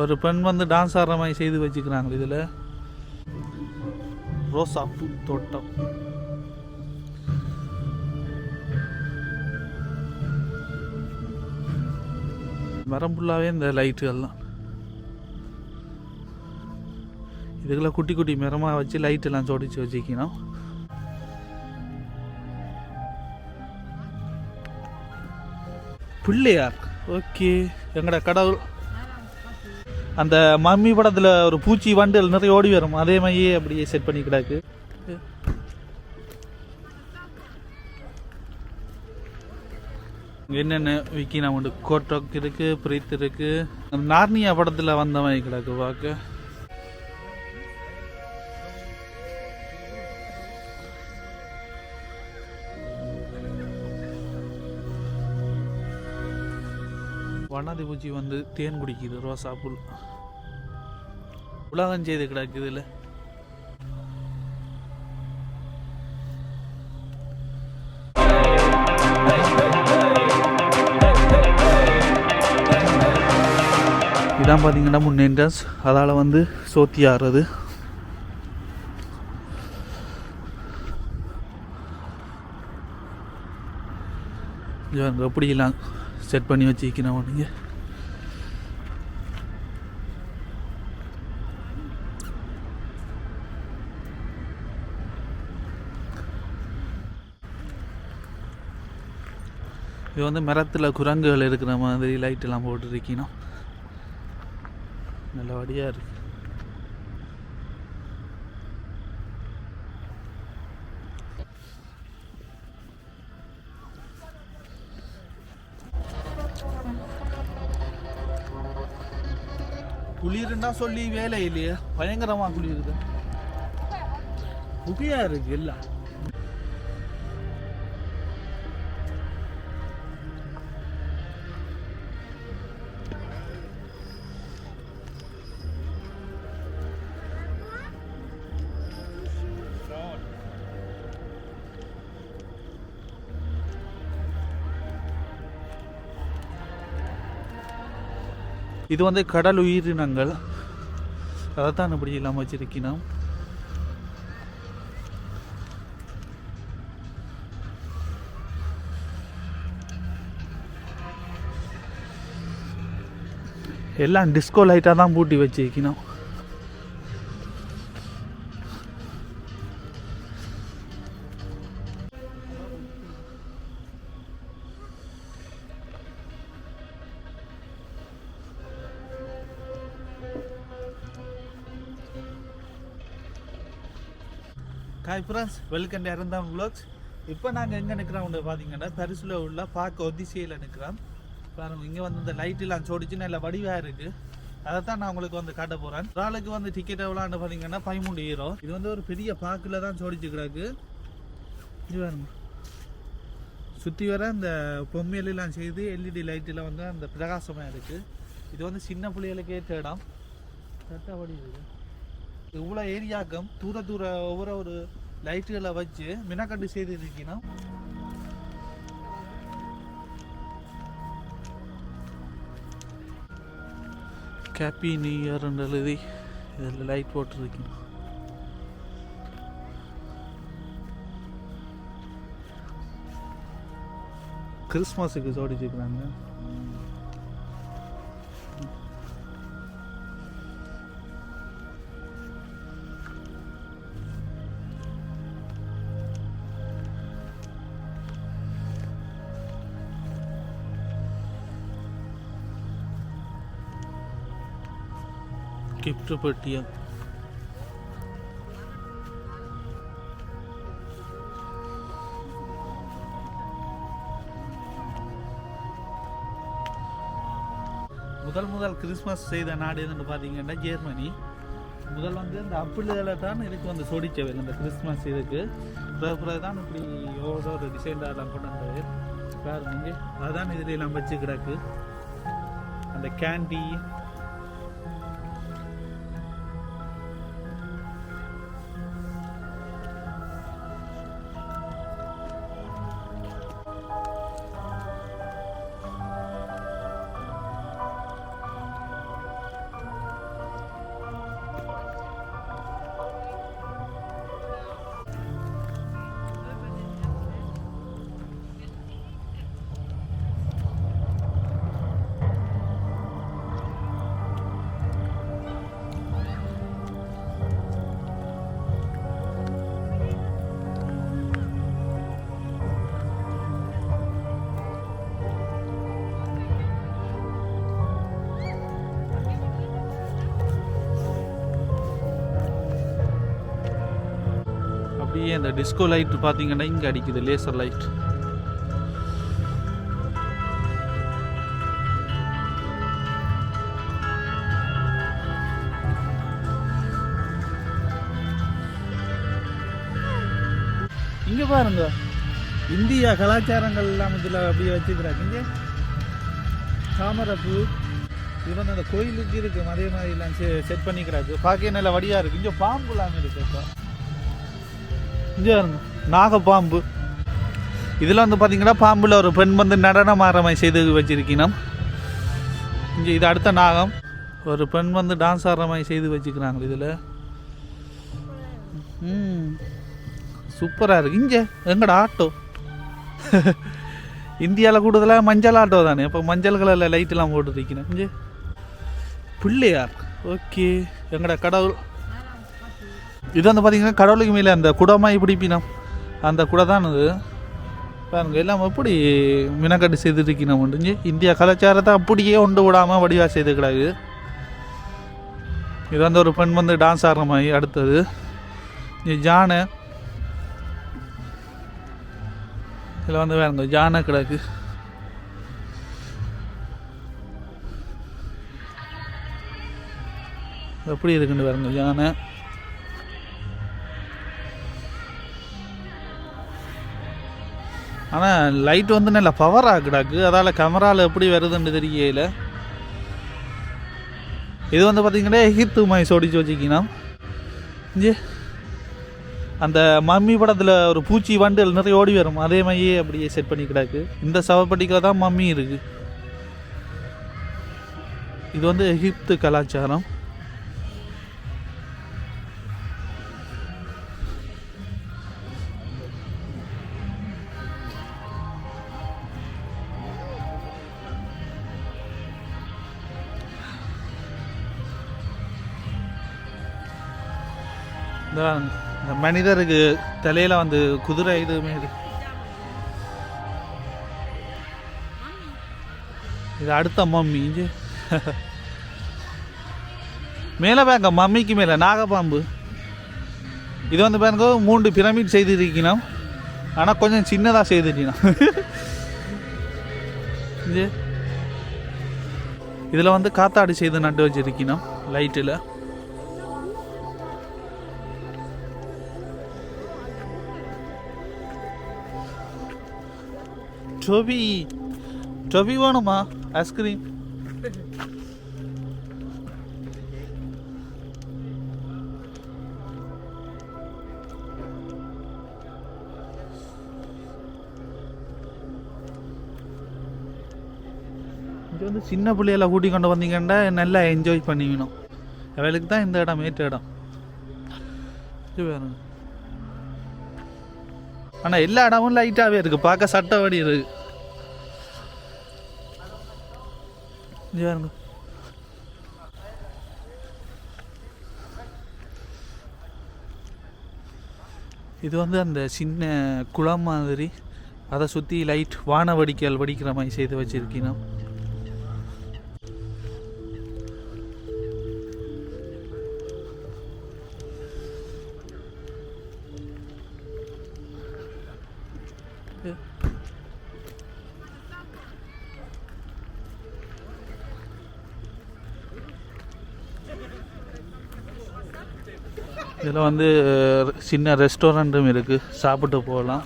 ஒரு பெண் வந்து டான்ஸ் ஆடுற மாதிரி செய்து வச்சுக்கிறாங்க இதில். ரோசா பூ தோட்டம். மரம் ஃபுல்லாகவே இந்த லைட்டுகள் தான். இதுக்குள்ள குட்டி குட்டி மரமாக வச்சு லைட்டெல்லாம் சோடிச்சு ஜோடிச்சு வச்சுக்கணும். பிள்ளையார் ஓகே. எங்கட கடவுள். அந்த மம்மி படத்தில் ஒரு பூச்சி வண்டுகள் நிறைய ஓடி வரும். அதே மாதிரியே அப்படியே செட் பண்ணி கிடக்கு. என்னென்ன விக்கி நம்ம கோட்டோக் இருக்குது பிரீத் இருக்குது அந்த நார்னியா படத்தில் வந்த மாதிரி கிடக்கு பார்க்க. வண்ணாதி பூச்சி வந்து தேன் குடிக்குது ரோசா புல். உலகம் செய்து கிடக்குது இல்லை. இதான் பார்த்தீங்கன்னா டான்ஸ் அதால் வந்து சோத்தி ஆடுறது இவங்க எப்படிலாம் செட் பண்ணி வச்சுக்கணும் நீங்கள் இது வந்து மரத்தில் குரங்குகள் இருக்கிற மாதிரி லைட் எல்லாம் போட்டுருக்கணும் நல்லபடியாக இருக்கு. குளிருண்டா சொல்லி வேலை இல்லையே. பயங்கரமாக குளிருது. புகையாக இருக்கு எல்லாம். இது வந்து கடல் உயிரினங்கள். அதைத்தான் இப்படி இல்லாமல் வச்சிருக்கணும் எல்லாம் டிஸ்கோ லைட்டாக தான் பூட்டி வச்சிருக்கணும் ஃப்ரெண்ட்ஸ் வெல்கம் டு அருந்தாம் vlogs. இப்போ நாங்கள் எங்கே நிற்கிறோம் பார்த்தீங்கன்னா பரிசில் உள்ள பார்க்க ஒதிசையில் நிற்கிறோம் பாருங்க இங்கே வந்து இந்த லைட்டெல்லாம் சோடிச்சு நல்ல வடிவாக இருக்குது அதை தான் நான் உங்களுக்கு வந்து காட்ட போகிறேன் ஒரு ஆளுக்கு வந்து டிக்கெட் எவ்வளோன்னு பார்த்தீங்கன்னா பதிமூணு ஹீரோ இது வந்து ஒரு பெரிய பார்க்கில் தான் சோடிச்சு கிடக்கு இது வேணுமா சுற்றி வர இந்த பொம்மையிலாம் செய்து எல்இடி லைட்டில் வந்து அந்த பிரகாசமாக இருக்குது இது வந்து சின்ன பிள்ளைகளுக்கு ஏற்ற இடம். கரெக்டாக வடி இருக்குது இவ்வளோ ஏரியாக்கம் தூர தூர ஒவ்வொரு ஒரு லைட்டுகளை வச்சு மினக்கண்டு செய்து இருக்கணும். ஹாப்பி நியூ இயர் எழுதி இதில் லைட் போட்டுருக்கணும். கிறிஸ்மஸுக்கு ஜோடிச்சுக்கிறாங்க கிஃப்ட் பெட்டியா? முதல் முதல் கிறிஸ்மஸ் செய்த நாடு எதுன்னு பார்த்தீங்கன்னா ஜெர்மனி. முதல் வந்து இந்த அப்பிள்களை தான் இதுக்கு வந்து சோடிச்சவை இந்த கிறிஸ்மஸ் இதுக்கு. பிறகு தான் இப்படி எவ்வளோ ஒரு டிசைன்லாம் கொண்டு வந்தது பாருங்க அதுதான் இதில் எல்லாம் வச்சு கிடக்கு. அந்த கேண்டி அந்த டிஸ்கோ லைட் பார்த்தீங்கன்னா இங்கே அடிக்குது லேசர் லைட் இங்கே பாருங்க. இந்தியா கலாச்சாரங்கள் எல்லாம் இதில் அப்படியே வச்சுக்கிறாங்க. இங்கே தாமரப்பூ இவன் அந்த கோயிலுக்கு இருக்கு அதே மாதிரி எல்லாம் செட் பண்ணிக்கிறாரு பார்க்க நல்ல வடியா இருக்கு. இங்கே பாம்புலாம் இருக்கு இப்போ இங்கே நாகப்பாம்பு. இதில் வந்து பார்த்தீங்கன்னா பாம்பில் ஒரு பெண் வந்து நடனம் ஆடுற மாதிரி செய்து வச்சுருக்கணும். இங்கே இது அடுத்த நாகம். ஒரு பெண் வந்து டான்ஸ் ஆடுற மாதிரி செய்து வச்சுக்கிறாங்க இதில். ம். சூப்பராக இருக்குது இங்கே எங்கடா ஆட்டோ இந்தியாவில் கூடுதலாக மஞ்சள் ஆட்டோ தானே. இப்போ மஞ்சள் கலரில் லைட்டெல்லாம் போட்டுருக்கணும் இங்கே. பிள்ளையார். ஓகே. எங்கடா கடவுள். இது வந்து பார்த்திங்கன்னா கடவுளுக்கு மேலே அந்த குடமாக இப்படி பினம் அந்த குடை தான் இது பாருங்க எல்லாம் எப்படி மினக்கட்டு செய்துருக்கணும் முடிஞ்சு இந்தியா கலாச்சாரத்தை அப்படியே ஒன்று விடாமல் வடிவாக செய்து கிடாது இது வந்து ஒரு பெண் வந்து டான்ஸ் ஆடுற மாதிரி அடுத்தது. இது ஜானை. இதில் வந்து வேறுங்க ஜானை கிடக்கு. எப்படி இருக்குன்னு வேறுங்க யானை ஆனால் லைட் வந்து நல்ல பவர் ஆகுடாக்கு அதால் கேமராவில் எப்படி வருதுன்னு தெரியல. இது வந்து பார்த்தீங்கன்னா ஹித்து மைஸ் சொடிச்சு வச்சுக்கணும் இங்கே அந்த மம்மி படத்தில் ஒரு பூச்சி வண்டு நிறைய ஓடி வரும். அதே மாதிரியே அப்படியே செட் பண்ணி கிடாக்கு. இந்த சவப்பட்டிக்கில் தான் மம்மி இருக்குது இது வந்து எகிப்து கலாச்சாரம். இந்த மனிதருக்கு தலையில் வந்து குதிரை இதுவுமே இருக்கு இது அடுத்த மம்மி மேலே பாருங்க மம்மிக்கு மேலே நாகப்பாம்பு. இது வந்து பாருங்க மூன்று பிரமிட் செய்திருக்கணும். ஆனால் கொஞ்சம் சின்னதாக செய்திருக்கணும். இது இதில் வந்து காத்தாடி செய்து நட்டு வச்சிருக்கணும் லைட்டில் டொபி டொபி வேணுமா? ஐஸ்கிரீம் இங்கே வந்து சின்ன பிள்ளைகளை கூட்டி கொண்டு வந்தீங்கன்னா நல்லா என்ஜாய் பண்ணிக்கணும். அவளுக்கு தான் இந்த இடம் ஏற்ற இடம். ஆனால் எல்லா இடமும் லைட்டாகவே இருக்குது பார்க்க சட்டவடி இருக்குது இங்க பாருங்க இது வந்து அந்த சின்ன குளம் மாதிரி. அதை சுற்றி லைட் வான வடிக்கல் வடிக்கிற மாதிரி செய்து வச்சிருக்கணும் வந்து சின்ன ரெஸ்டாரண்ட்டும் இருக்குது சாப்பிட்டு போகலாம்.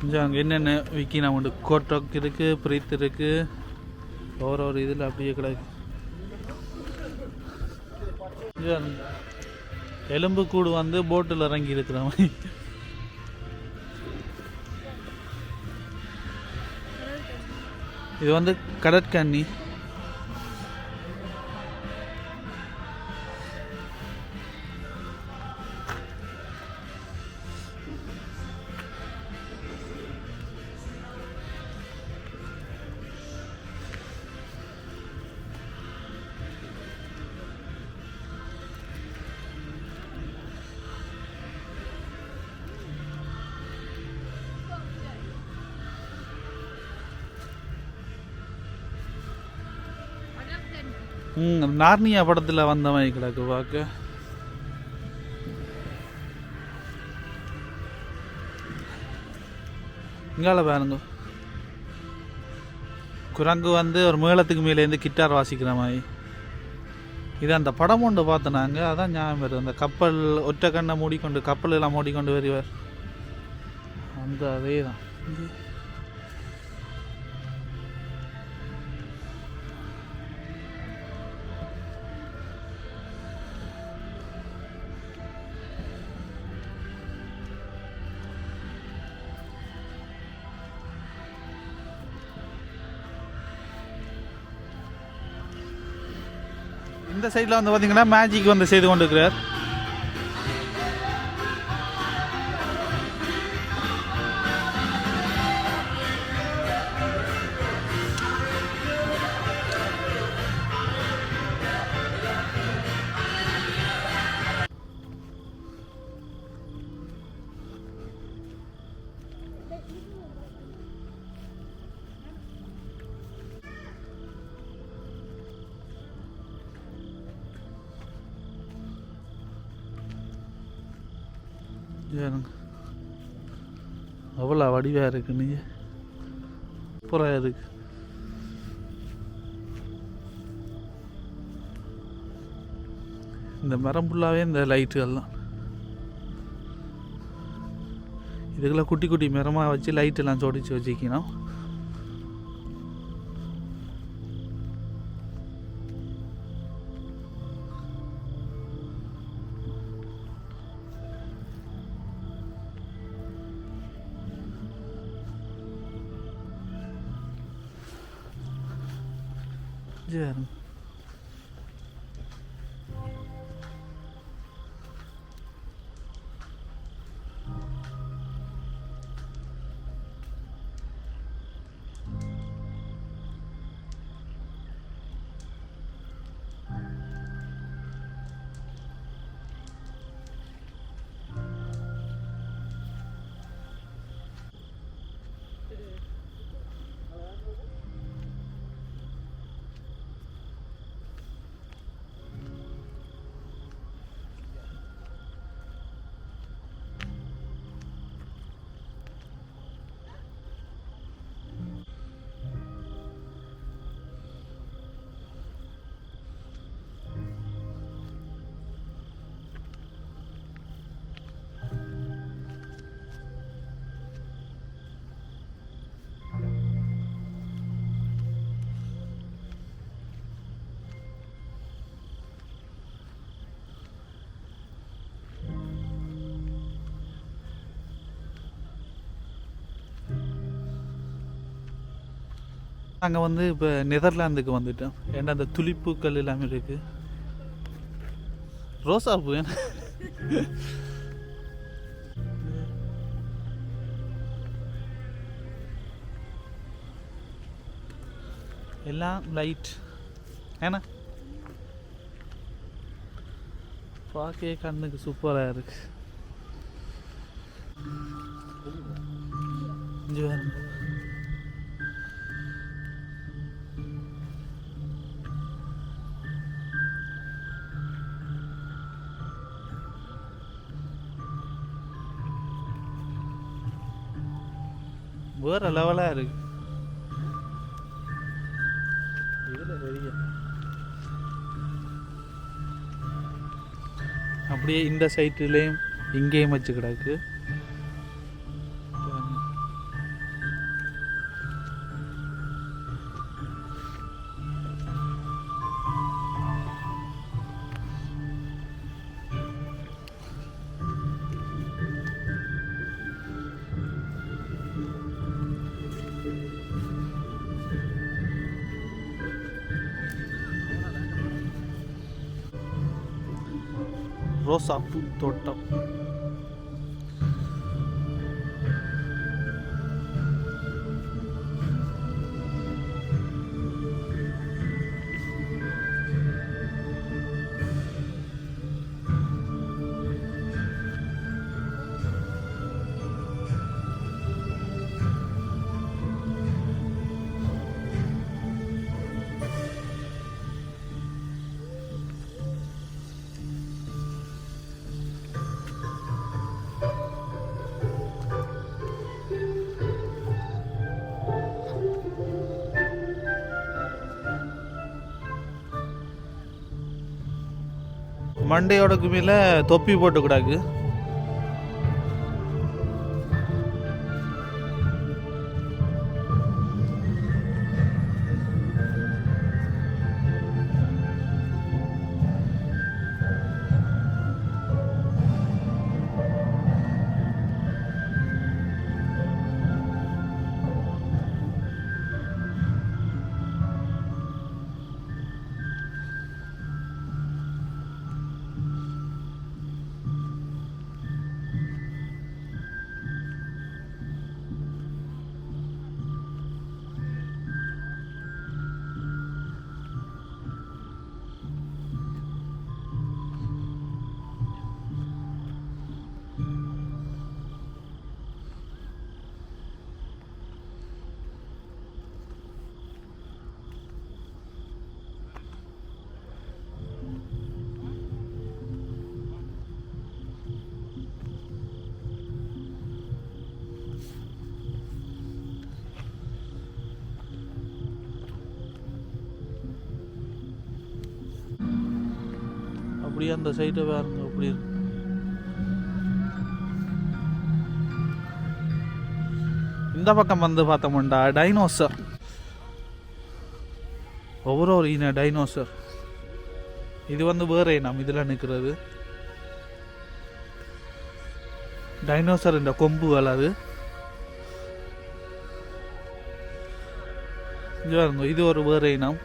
கொஞ்சம் அங்கே என்னென்ன விற்கினா உண்டு? கோட்டோக் இருக்குது பிரீத் இருக்குது ஒரு ஒரு இதில் அப்படியே கிடையாது எலும்பு கூடு வந்து போட்டில் இறங்கி இருக்கிற மாதிரி. இது வந்து கடற்கண்ணி நார்னியா படத்தில் வந்த மாதிரி கிடக்கு பார்க்க இங்கால பாருங்க. குரங்கு வந்து ஒரு மேளத்துக்கு மேலேருந்து கிட்டார் வாசிக்கிற மாதிரி. இது அந்த படம் ஒன்று பார்த்தனாங்க அதான் ஞாபகம் வருது. அந்த கப்பல் ஒற்றை கண்ணை மூடிக்கொண்டு கப்பல் எல்லாம் மூடிக்கொண்டு வருவார். அந்த அதே தான் இந்த சைடில் வந்து பார்த்தீங்கன்னா மேஜிக் வந்து செய்து கொண்டிருக்கிறார். ஏனுங்க அவ்வளோ வடிவாக இருக்கு நீங்கள் சூப்பராக இருக்கு இந்த மரம் ஃபுல்லாகவே இந்த லைட்டுகள் தான். இதுக்கெல்லாம் குட்டி குட்டி மரமாக வச்சு லைட்டெல்லாம் சோடிச்சு வச்சுக்கணும் Diyorum. நாங்கள் வந்து இப்போ நெதர்லாந்துக்கு வந்துட்டோம் ஏன்னா அந்த துளிப்பூக்கள் எல்லாமே இருக்கு? ரோசா பூ எல்லாம் லைட் ஏன்னா? பார்க்கவே கண்ணுக்கு சூப்பராக இருக்கு. இங்க வேற லெவலாக இருக்கு. இதில் பெரிய அப்படியே இந்த சைட்டுலேயும் இங்கேயும் வச்சு கிடக்கு. ரோசாப்பூ தோட்டம் மண்டையோட குமியில் தொப்பி போட்டு அப்படியே அந்த சைட்டை பாருங்க அப்படி இருக்கு. இந்த பக்கம் வந்து பார்த்தோம்டா டைனோசர் ஒவ்வொரு ஒரு இன டைனோசர் இது வந்து வேற இனம் இதில் நிற்கிறது டைனோசர் இந்த கொம்பு அது. இது ஒரு வேற இனம்.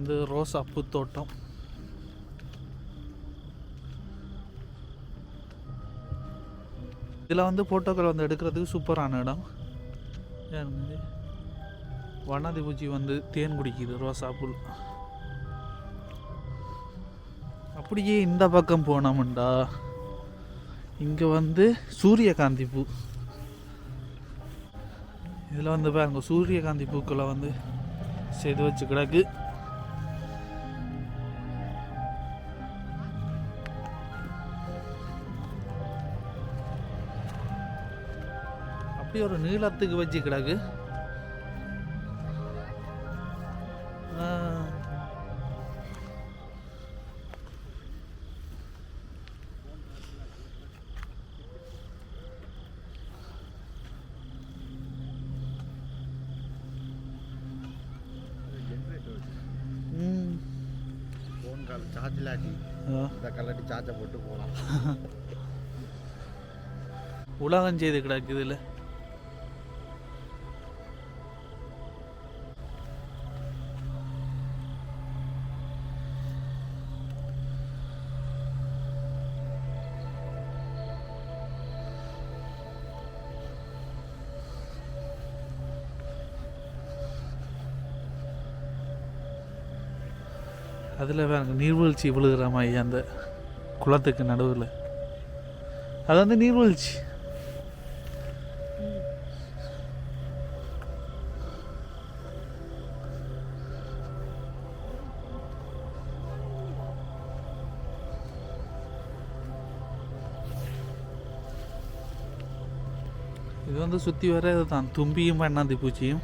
வந்து ரோசா பூத்தோட்டம். இதில் வந்து ஃபோட்டோக்கள் வந்து எடுக்கிறதுக்கு சூப்பரான இடம். ஏன் வண்ணாதி பூச்சி வந்து தேன் குடிக்குது ரோசா புல் அப்படியே இந்த பக்கம் போனோம்டா. இங்கே வந்து சூரியகாந்தி பூ. இதில் வந்து பாருங்க சூரியகாந்தி பூக்களை வந்து செய்து வச்சு கிடக்கு. அப்படி ஒரு நீளத்துக்கு வச்சு கிடக்கு. சார்ஜ் இல்லாட்டி. இந்த கல்லாட்டி சார்ஜை போட்டு போகலாம் உலகம் செய்து கிடக்கு அதில் நீர்வீழ்ச்சி விழுகிற மாதிரி அந்த குளத்துக்கு நடுவில். அது வந்து நீர்வீழ்ச்சி. இது வந்து சுற்றி வர இதுதான் தும்பியும் பண்ணாந்தி பூச்சியும்.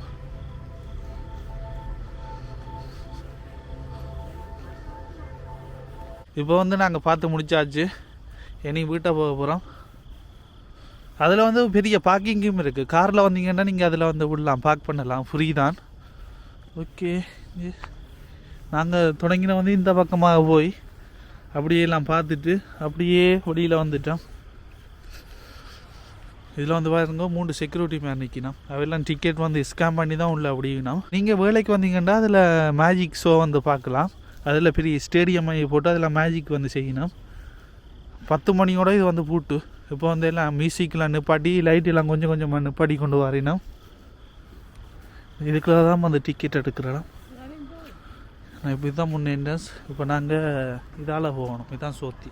இப்போ வந்து நாங்கள் பார்த்து முடிச்சாச்சு. இனி வீட்டை போக போகிறோம் அதில் வந்து பெரிய பார்க்கிங்கும் இருக்குது காரில் வந்தீங்கன்னா நீங்கள் அதில் வந்து விடலாம். பார்க் பண்ணலாம். ஃப்ரீ தான். ஓகே நாங்கள் தொடங்கின வந்து இந்த பக்கமாக போய் அப்படியே எல்லாம் பார்த்துட்டு அப்படியே வெளியில் வந்துட்டோம். இதில் வந்து பாருங்க மூணு செக்யூரிட்டி மேன் நிற்கணும் அவெல்லாம் டிக்கெட் வந்து ஸ்கேன் பண்ணி தான் உள்ள அப்படின்னா நீங்கள் வேலைக்கு வந்தீங்கன்னா அதில் மேஜிக் ஷோ வந்து பார்க்கலாம். அதில் பெரிய ஸ்டேடியம் போட்டு அதில் மேஜிக் வந்து செய்யணும். பத்து மணியோட இது வந்து பூட்டு. இப்போ வந்து எல்லாம் மியூசிக்லாம் நிப்பாட்டி லைட் எல்லாம் கொஞ்சம் கொஞ்சமாக நிப்பாட்டி கொண்டு வரையணும். இதுக்குள்ள தான் வந்து டிக்கெட் எடுக்கிறோம் இப்போ இதுதான் முன் என்ட்ரன்ஸ் இப்போ நாங்கள் இதால் போகணும். இதுதான் சோத்தி.